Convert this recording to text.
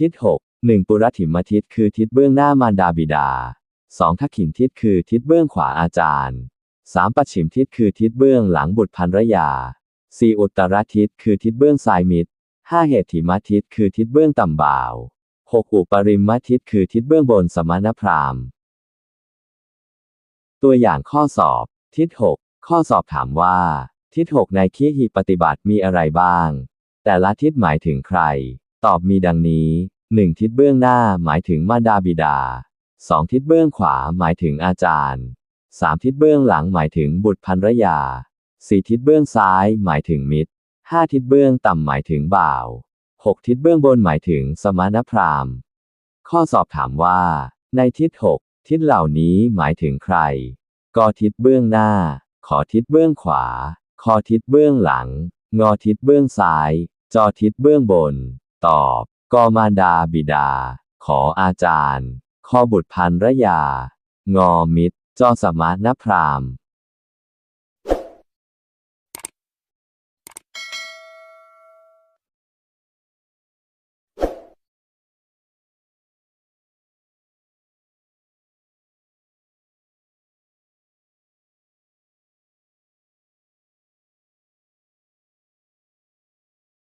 ทิศหกหนึ่งปุรถิมทิศคือทิศเบื้องหน้ามารดาบิดาสองทักขินทิศคือทิศเบื้องขวาอาจารย์สามปัจฉิมทิศคือทิศเบื้องหลังบุตรภรรยาสี่อุตตรทิศคือทิศเบื้องซ้ายมิตรห้าเหตุถิมทิศคือทิศเบื้องต่ำบ่าวหกอุปริมทิศคือทิศเบื้องบนสมณพราหมณ์ตัวอย่างข้อสอบ ทิศหกข้อสอบถามว่า ทิศหกในคีหิปฏิบัติมีอะไรบ้าง แต่ละทิศหมายถึงใคร ตอบมีดังนี้ 1. ทิศเบื้องหน้าหมายถึงมารดาบิดา 2. ทิศเบื้องขวาหมายถึงอาจารย์ 3. ทิศเบื้องหลังหมายถึงบุตรภรรยา 4. ทิศเบื้องซ้ายหมายถึงมิตร 5. ทิศเบื้องต่ำหมายถึงบ่าว 6. ทิศเบื้องบนหมายถึงสมณพราหมณ์ ข้อสอบถามว่า ในทิศ 6 ทิศเหล่านี้หมายถึงใครกทิศเบื้องหน้า ขอทิศเบื้องขวา คอทิศเบื้องหลัง งอทิศเบื้องซ้าย จอทิศเบื้องบน ตอบกมารดาบิดา ขออาจารย์ ข้อบุตรพันรยา งอมิตรจอสมานพราหมณ์